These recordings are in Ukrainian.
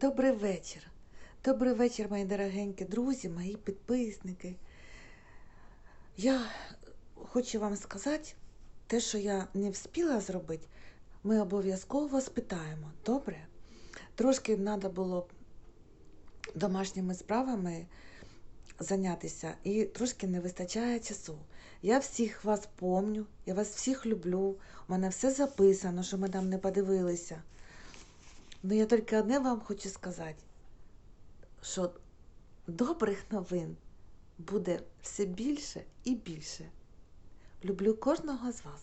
Добрий вечір. Добрий вечір, мої дорогенькі друзі, мої підписники. Я хочу вам сказати, те, що я не встигла зробити, ми обов'язково спитаємо. Добре? Трошки треба було домашніми справами зайнятися і трошки не вистачає часу. Я всіх вас помню, я вас всіх люблю. У мене все записано, що ми там не подивилися. Ну, я тільки одне вам хочу сказати, що добрих новин буде все більше і більше. Люблю кожного з вас.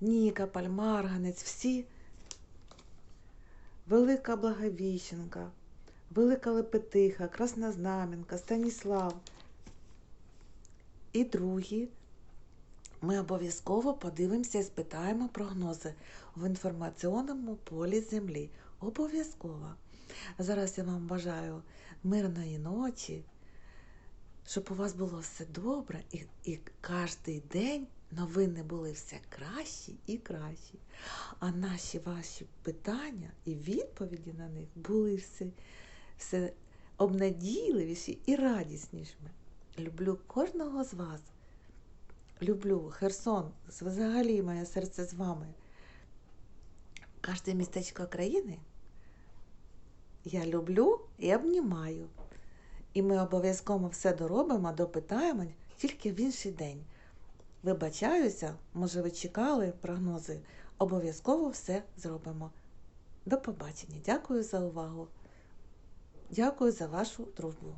Ніка, Пальмарганець, всі. Велика Благовіщенка, Велика Лепетиха, Краснознаменка, Станіслав. І другі. Ми обов'язково подивимося і спитаємо прогнози в інформаційному полі Землі. Обов'язково. Зараз я вам бажаю мирної ночі, щоб у вас було все добре, і, і кожен день новини були все кращі і кращі. А наші ваші питання і відповіді на них були все, все обнадійливіші і радіснішими. Люблю кожного з вас. Люблю Херсон, взагалі моє серце з вами. Кожне містечко країни я люблю і обнімаю. І ми обов'язково все доробимо, допитаємо тільки в інший день. Вибачаюся, може, ви чекали прогнози. Обов'язково все зробимо. До побачення. Дякую за увагу. Дякую за вашу дружбу.